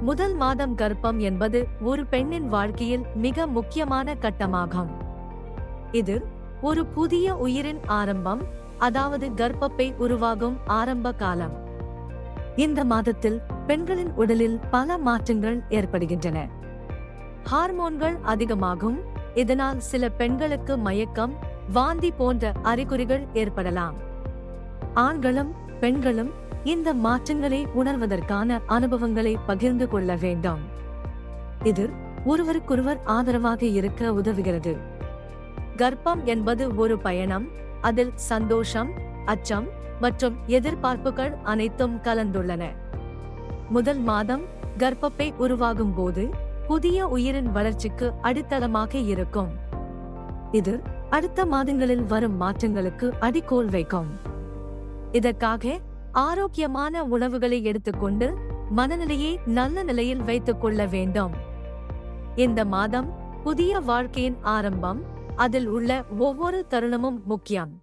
முதல் மாதம் கர்ப்பம் என்பது ஒரு பெண்ணின் வாழ்க்கையில் மிக முக்கியமான கட்டமாகும். இது ஒரு புதிய உயிரின் ஆரம்பம் அதாவது கர்ப்பப்பை உருவாகும் ஆரம்ப காலம். இந்த மாதத்தில் பெண்களின் உடலில் பல மாற்றங்கள் ஏற்படுகின்றன. ஹார்மோன்கள் அதிகமாகும் இதனால் சில பெண்களுக்கு மயக்கம் வாந்தி போன்ற அறிகுறிகள் ஏற்படலாம். ஆண்களும் பெண்களும் இந்த மாற்றங்களை உணர்வதற்கான அனுபவங்களை பகிர்ந்து கொள்ள வேண்டும். இது ஒருவருக்கொருவர் ஆதரவாக இருக்க உதவுகிறது. கர்ப்பம் என்பது ஒரு பயணம் அதில் சந்தோஷம் அச்சம் மற்றும் எதிர்பார்ப்புகள் அனைத்தும் கலந்துள்ளன. முதல் மாதம் கர்ப்பப்பை உருவாகும் போது புதிய உயிரின் வளர்ச்சிக்கு அடித்தளமாக இருக்கும். இது அடுத்த மாதங்களில் வரும் மாற்றங்களுக்கு அடிக்கோல் வைக்கும். இதற்காக ஆரோக்கியமான உணவுகளை எடுத்துக்கொண்டு மனநிலையை நல்ல நிலையில் வைத்துக் கொள்ள வேண்டும். இந்த மாதம் புதிய வாழ்க்கையின் ஆரம்பம் அதில் உள்ள ஒவ்வொரு தருணமும் முக்கியம்.